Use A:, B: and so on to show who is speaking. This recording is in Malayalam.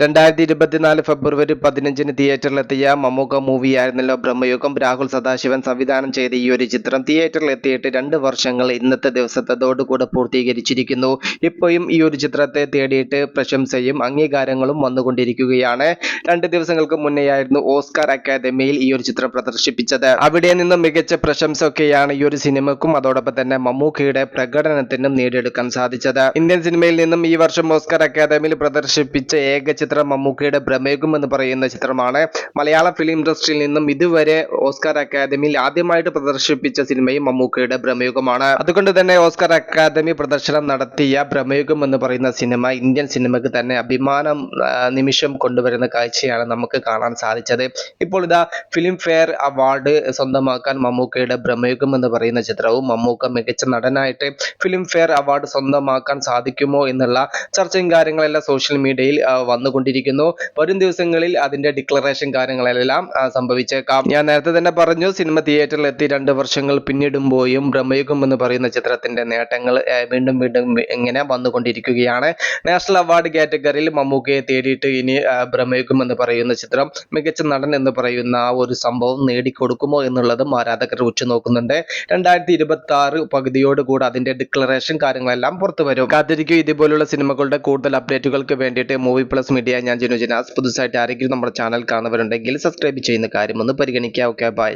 A: രണ്ടായിരത്തി ഇരുപത്തിനാല് ഫെബ്രുവരി പതിനഞ്ചിന് തിയേറ്ററിലെത്തിയ മമ്മൂക്ക മൂവിയായിരുന്നല്ലോ ബ്രഹ്മയുഗം. രാഹുൽ സദാശിവൻ സംവിധാനം ചെയ്ത ഈ ഒരു ചിത്രം തിയേറ്ററിൽ എത്തിയിട്ട് രണ്ട് വർഷങ്ങൾ ഇന്നത്തെ ദിവസത്തോടുകൂടെ പൂർത്തീകരിച്ചിരിക്കുന്നു. ഇപ്പോഴും ഈ ഒരു ചിത്രത്തെ തേടിയിട്ട് പ്രശംസയും അംഗീകാരങ്ങളും വന്നുകൊണ്ടിരിക്കുകയാണ്. രണ്ട് ദിവസങ്ങൾക്ക് മുന്നെയായിരുന്നു ഓസ്കാർ അക്കാദമിയിൽ ഈ ഒരു ചിത്രം പ്രദർശിപ്പിച്ചത്. അവിടെ നിന്ന് മികച്ച പ്രശംസ ഒക്കെയാണ് ഈ ഒരു സിനിമക്കും അതോടൊപ്പം തന്നെ മമ്മൂക്കയുടെ പ്രകടനത്തിനും നേടിയെടുക്കാൻ സാധിച്ചത്. ഇന്ത്യൻ സിനിമയിൽ നിന്നും ഈ വർഷം ഓസ്കാർ അക്കാദമിയിൽ പ്രദർശിപ്പിച്ച ഏക ചിത്രം മമ്മൂക്കയുടെ ഭ്രമേകം എന്ന് പറയുന്ന ചിത്രമാണ്. മലയാള ഫിലിം ഇൻഡസ്ട്രിയിൽ നിന്നും ഇതുവരെ ഓസ്കാർ അക്കാദമിയിൽ ആദ്യമായിട്ട് പ്രദർശിപ്പിച്ച സിനിമയും മമ്മൂക്കയുടെ ഭ്രമയുഗമാണ് അതുകൊണ്ട് തന്നെ ഓസ്കാർ അക്കാദമി പ്രദർശനം നടത്തിയ ഭ്രമയുഗം എന്ന് പറയുന്ന സിനിമ ഇന്ത്യൻ സിനിമയ്ക്ക് തന്നെ അഭിമാനം നിമിഷം കൊണ്ടുവരുന്ന കാഴ്ചയാണ് നമുക്ക് കാണാൻ സാധിച്ചത്. ഇപ്പോൾ ഇതാ ഫിലിം ഫെയർ അവാർഡ് സ്വന്തമാക്കാൻ മമ്മൂക്കയുടെ ഭ്രമയുഗം എന്ന് പറയുന്ന ചിത്രവും മമ്മൂക്ക മികച്ച നടനായിട്ട് ഫിലിം ഫെയർ അവാർഡ് സ്വന്തമാക്കാൻ സാധിക്കുമോ എന്നുള്ള ചർച്ചയും കാര്യങ്ങളെല്ലാം സോഷ്യൽ മീഡിയയിൽ ആ, വന്നുകൊണ്ടിരിക്കുന്നു വരും ദിവസങ്ങളിൽ അതിന്റെ ഡിക്ലറേഷൻ കാര്യങ്ങളെല്ലാം സംഭവിച്ചേക്കാം. ഞാൻ നേരത്തെ തന്നെ പറഞ്ഞു സിനിമ തിയേറ്ററിൽ എത്തി രണ്ട് വർഷങ്ങൾ പിന്നിടുമ്പോഴും ബ്രഹ്മയുഗം എന്ന് പറയുന്ന ചിത്രത്തിന്റെ നേട്ടങ്ങൾ വീണ്ടും വീണ്ടും ഇങ്ങനെ വന്നുകൊണ്ടിരിക്കുകയാണ്. നാഷണൽ അവാർഡ് കാറ്റഗറിയിൽ മമ്മൂക്കയെ തേടിയിട്ട് ഇനി ബ്രഹ്മയുഗം എന്ന് പറയുന്ന ചിത്രം മികച്ച നടൻ എന്ന് പറയുന്ന ആ ഒരു സംഭവം നേടിക്കൊടുക്കുമോ എന്നുള്ളതും ആരാധകർ ഉറ്റുനോക്കുന്നുണ്ട്. രണ്ടായിരത്തി ഇരുപത്തി ആറ് പകുതിയോടുകൂടി അതിന്റെ ഡിക്ലറേഷൻ കാര്യങ്ങളെല്ലാം പുറത്തു വരും കാത്തിരിക്കും ഇതുപോലുള്ള സിനിമകളുടെ കൂടുതൽ അപ്ഡേറ്റുകൾക്ക് വേണ്ടിയിട്ട് മൂവി പ്ലസ് മീഡിയ ഞാൻ ജിനു ജിനാസ് പുതുസായിട്ട് ആരെങ്കിലും നമ്മുടെ ചാനൽ കാണുന്നവരുണ്ടെങ്കിൽ സബ്സ്ക്രൈബ് ചെയ്യുന്ന കാര്യം ഒന്ന് പരിഗണിക്കുക. Okay bye